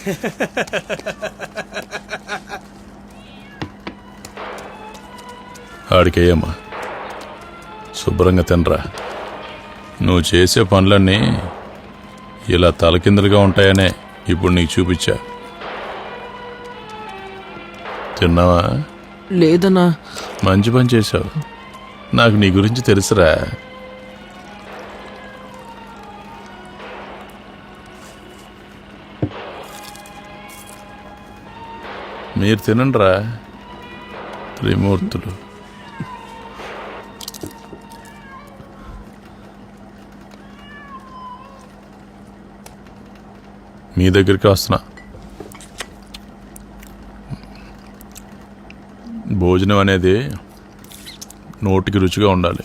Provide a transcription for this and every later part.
ఆడికేయమ్మా. శుభ్రంగా తినరా. నువ్వు చేసే పనులన్నీ ఇలా తలకిందులుగా ఉంటాయనే ఇప్పుడు నీకు చూపించా. తిన్నావా? లేదన్నా. మంచి పని చేశావు. నాకు నీ గురించి తెలుసురా. మీరు తినండిరా త్రిమూర్తులు. మీ దగ్గరికి వస్తున్నా. భోజనం అనేది నోటికి రుచిగా ఉండాలి.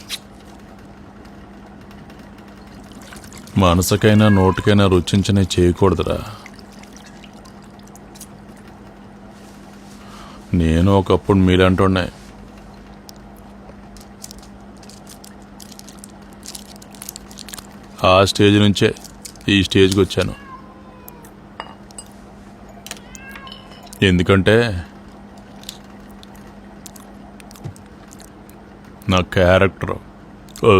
మనసుకైనా నోటికైనా రుచించనే చేయకూడదురా. నేను ఒకప్పుడు మీలంటున్నాయి ఆ స్టేజ్ నుంచే ఈ స్టేజ్కి వచ్చాను. ఎందుకంటే నా క్యారెక్టర్ ఓ.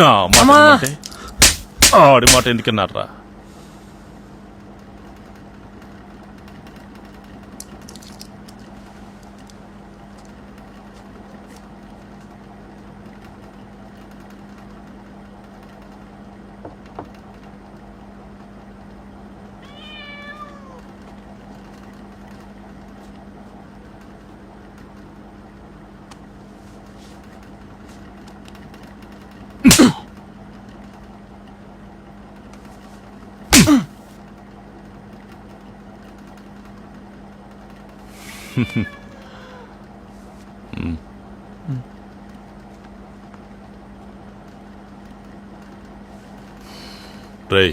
నా మాట ఆడి మాట ఎందుకన్నారా రై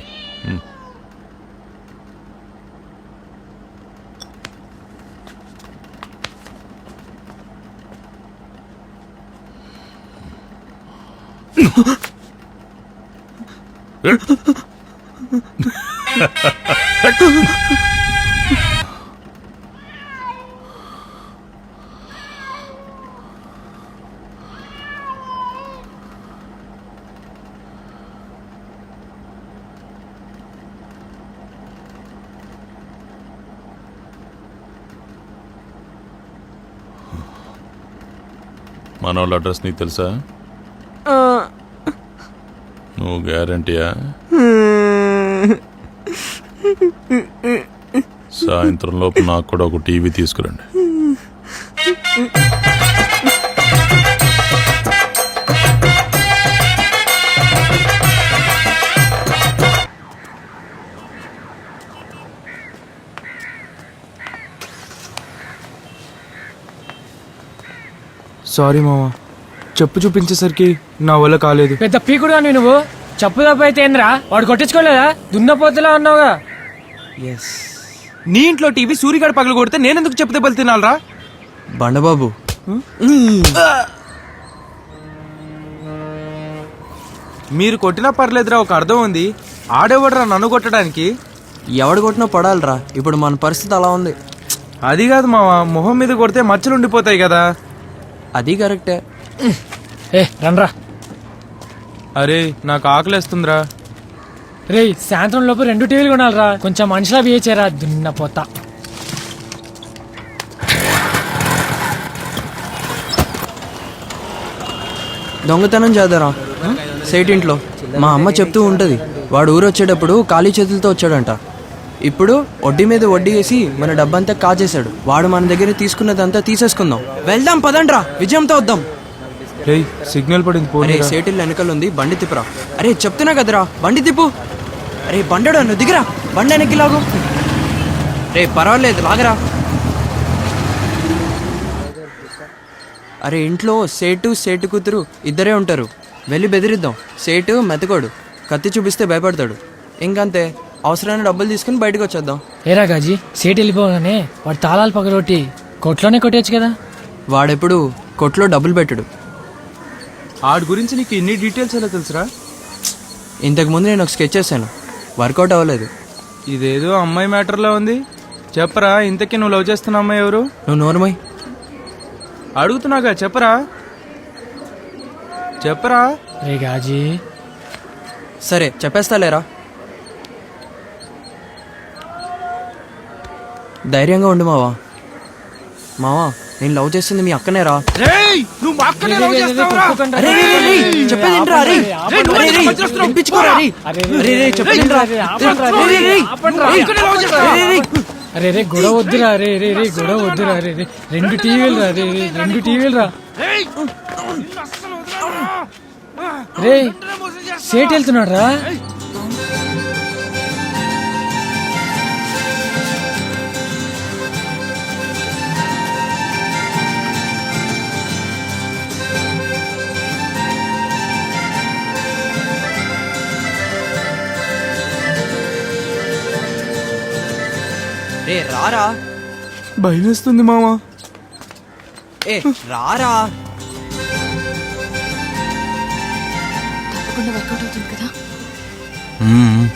మన వాళ్ళ అడ్రస్ నీకు తెలుసా? నువ్వు గ్యారంటీయా? సాయంత్రం లోపు నాకు కూడా ఒక టీవీ తీసుకురండి. సారీ మామ చెప్పు చూపించేసరికి నా వల్ల కాలేదు. పెద్ద పీకుడుగా నువ్వు. చెప్పు తప్ప అయితే ఏంద్రా? వాడు కొట్టించుకోలేదా? దున్నపోతులా ఉన్నావుగా ఎస్ నీ ఇంట్లో టీవీ సూర్యగాడు పగలు కొడితే నేనెందుకు చెప్పు దెబ్బలు తినాలరా? బండబాబు. మీరు కొట్టినా పర్లేదురా ఒక అర్థం ఉంది. ఆడేవాడురా నన్ను కొట్టడానికి? ఎవడు కొట్టినా పడాలిరా. ఇప్పుడు మన పరిస్థితి అలా ఉంది. అది కాదు మామ మొహం మీద కొడితే మచ్చలు ఉండిపోతాయి కదా. అది కరెక్టే. ఏ రండ్రా. అరే నాకు ఆకలేస్తుందిరా. రేయ్ సాయంత్రం లోపు రెండు టీవీలు కొనాలిరా. కొంచెం మనిషిలా బిహేచారా దున్నపోతా దొంగతనం చేద్దారా. సేట్ ఇంట్లో మా అమ్మ చెప్తూ ఉంటది. వాడు ఊరు వచ్చేటప్పుడు ఖాళీ చేతులతో వచ్చాడంట. ఇప్పుడు వడ్డీ మీద వడ్డీ వేసి మన డబ్బంతా కాజేశాడు. వాడు మన దగ్గర తీసుకున్నదంతా తీసేసుకుందాం. వెళ్దాం పదండ్రా. విజయంతో వద్దాం. రే సిగ్నల్ పడింది అరే పోనీ సేటిల్ వెనకలు ఉంది బండి తిప్పురా. అరే చెప్తున్నా కదరా బండి తిప్పు. అరే బండడు నువ్వు దిగిరా. బండి వెనక్కి లాగు. రే పర్వాలేదు లాగరా. అరే ఇంట్లో సేటు సేటు కూతురు ఇద్దరే ఉంటారు. వెళ్ళి బెదిరిద్దాం. సేటు మెతకోడు. కత్తి చూపిస్తే భయపడతాడు. ఇంకంతే. అవసరమైన డబ్బులు తీసుకుని బయటకు వచ్చేద్దాం. ఏరా గాజీ సేట్ వెళ్ళిపోగానే వాడు తాళాలు పగలొట్టి కొట్లోనే కొట్టేయచ్చు కదా? వాడెప్పుడు కొట్లో డబ్బులు పెట్టడు. ఆడి గురించి నీకు ఇన్ని డీటెయిల్స్ ఎలా తెలుసురా? ఇంతకుముందు నేను ఒక స్కెచ్ చేశాను వర్కౌట్ అవ్వలేదు. ఇదేదో అమ్మాయి మ్యాటర్లో ఉంది? చెప్పరా ఇంతకీ నువ్వు లవ్ చేస్తున్న అమ్మాయి ఎవరు? నువ్వు నోర్మై అడుగుతున్నాగా చెప్పరా? చెప్పరా? రే గాజీ. సరే చెప్పేస్తా ధైర్యంగా ఉండు మావా మావా నేను లవ్ చేస్తుంది మీ అక్కనే రా. అరే రే గొడవ వద్దురా రే రే రే గొడవ వద్దురా రే రే రెండు టీవీలు రా రే రే రెండు టీవీలు రా రే సేట్ వెళ్తున్నాడు రా రారా? భయం వేస్తుంది మామా. ఏ రారా? తప్పకుండా వర్కౌట్ అవుతుంది కదా? మ్మ్.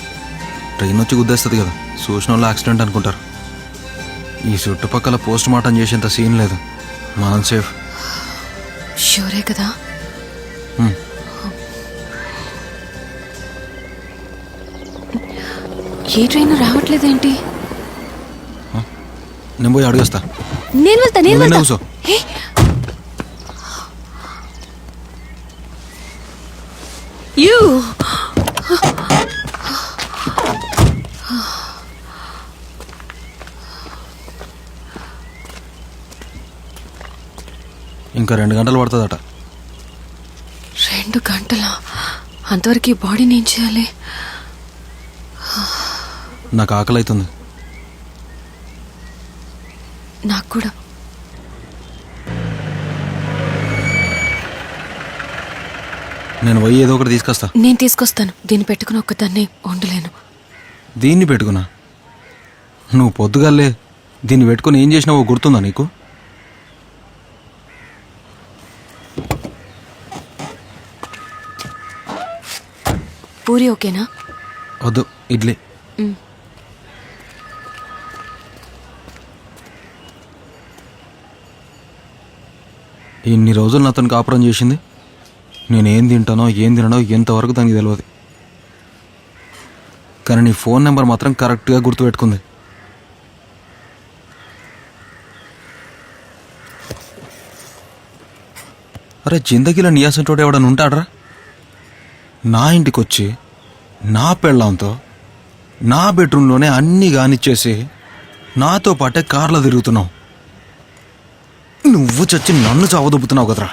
ట్రైన్ వచ్చి గుద్దేస్తుంది కదా. చూసిన వాళ్ళు యాక్సిడెంట్ అనుకుంటారు. ఈ చుట్టుపక్కల పోస్ట్ మార్టం చేసేంత సీన్ లేదు. మనం సేఫ్. షూరే కదా. ఏ ట్రైన్ రావట్లేదేంటి? నేను పోయి అడిగేస్తా. నేను వెళ్తా నేను వెళ్తా. కూర్చో. ఏ, యూ. ఇంకా రెండు గంటలు పడుతుందట. రెండు గంటల? అంతవరకు ఈ బాడీని ఏం చేయాలి? నాకు ఆకలి అవుతుంది నాకు కూడా నేను పోయి ఏదో ఒకటి తీసుకొస్తా. నేను తీసుకొస్తాను. దీన్ని పెట్టుకుని ఒక్కదాన్ని ఉండలేను. దీన్ని పెట్టుకున్నా? నువ్వు పొద్దుగాలే దీన్ని పెట్టుకుని ఏం చేసినావో గుర్తుందా నీకు? పూరి ఓకేనా? వద్దు ఇడ్లీ. ఇన్ని రోజులు నా నాతో కాపురం చేసింది. నేనేం తింటానో ఏం తినడో ఎంతవరకు తనకి తెలియదు కానీ నీ ఫోన్ నెంబర్ మాత్రం కరెక్ట్గా గుర్తుపెట్టుకుంది. అరే జిందగీలో నియాసంటోడు ఎవడని ఉంటాడ్రా? నా ఇంటికి వచ్చి నా పెళ్ళంతో నా బెడ్రూమ్లోనే అన్నీ కానిచ్చేసి నాతో పాటే కార్లో తిరుగుతున్నావు నువ్వు చచ్చి నన్ను చావదొబ్బుతున్నావు కదరా.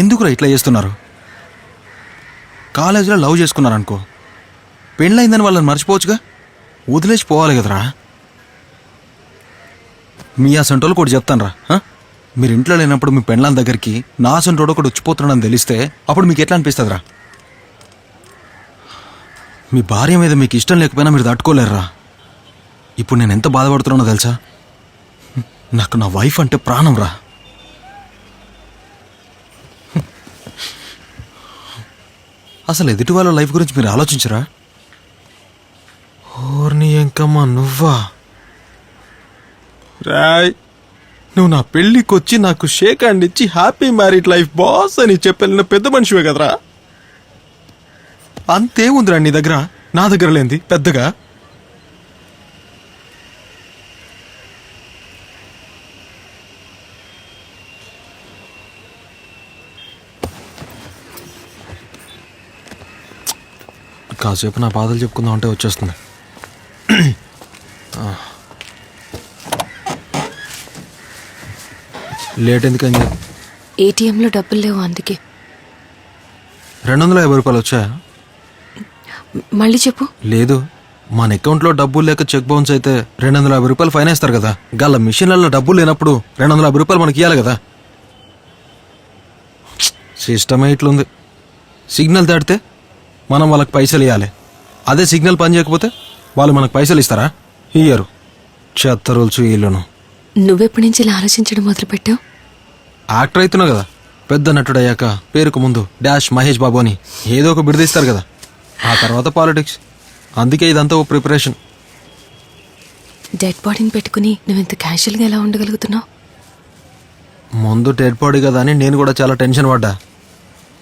ఎందుకురా ఇట్లా చేస్తున్నారు? కాలేజీలో లవ్ చేసుకున్నారనుకో. పెళ్ళైందని వాళ్ళని మర్చిపోవచ్చుగా? వదిలేసి పోవాలి కదరా. మీ ఆ సంటోళ్ళు కూడా చెప్తాను రా మీరు ఇంట్లో లేనప్పుడు మీ పెళ్ళాల దగ్గరికి నా సంటోడు ఒకటి వచ్చిపోతున్నాడని తెలిస్తే అప్పుడు మీకు ఎట్లా అనిపిస్తుందిరా? మీ భార్య మీద మీకు ఇష్టం లేకపోయినా మీరు తట్టుకోలేరురా ఇప్పుడు నేను ఎంత బాధపడుతున్నానో తెలుసా? నాకు నా వైఫ్ అంటే ప్రాణం రా అసలు ఎదుటి వాళ్ళ లైఫ్ గురించి మీరు ఆలోచించరా? ఓర్ని ఎంకమ్మా నువ్వా? రాయ్! నువ్వు నా పెళ్ళికొచ్చి నాకు షేక్ హ్యాండ్ ఇచ్చి హ్యాపీ మ్యారీడ్ లైఫ్ బాస్ అని చెప్పిన పెద్ద మనిషివే కదరా? అంతేముందిరా నీ దగ్గర? నా దగ్గర లేంది పెద్దగా? కాసేపు నా బాధలు చెప్పుకుందాం అంటే వచ్చేస్తుంది. లేట్ ఎందుకని? ఏటీఎంలో డబ్బులు లేవు అందుకే. రెండు వందల యాభై రూపాయలు వచ్చాయా? మళ్ళీ చెప్పు. లేదు. మన అకౌంట్లో డబ్బులు లేక చెక్ బౌన్స్ అయితే రెండు వందల యాభై రూపాయలు ఫైన్ వేస్తారు కదా. గల్ల మిషన్లలో డబ్బులు లేనప్పుడు రెండు వందల యాభై రూపాయలు మనకి ఇవ్వాలి కదా. సిస్టమే ఇట్లుంది. సిగ్నల్ దాటితే మనం వాళ్ళకి పైసలు ఇవ్వాలి అదే సిగ్నల్ పని చేయకపోతే వాళ్ళు మనకు పైసలు ఇస్తారా? ఇయ్యరు. చెత్త రూల్స్ వీళ్ళును. నువ్వెప్పటి నుంచి ఇలా ఆలోచించడం మొదలుపెట్టావు? యాక్టర్ అవుతున్నావు కదా. పెద్ద నటుడు అయ్యాక పేరుకు ముందు డాష్ మహేష్ బాబు అని ఏదో ఒక బిడదీస్తారు కదా. ఆ తర్వాత పాలిటిక్స్. అందుకే ఇదంతా ఓ ప్రిపరేషన్. డెడ్ బాడీని పెట్టుకుని నువ్వు ఇంత క్యాషువల్గా ఎలా ఉండగలుగుతున్నావు? ముందు డెడ్ బాడీ కదా అని నేను కూడా చాలా టెన్షన్ పడ్డా.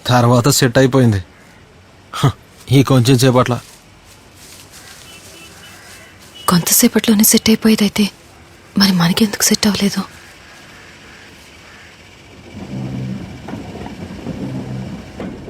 తర్వాత సెట్ అయిపోయింది. హ, ఈ కొంచెం సేపట్ల. కొంతసేపట్లోనే సెట్ అయిపోయేదైతే మరి మనకెందుకు సెట్ అవ్వలేదు?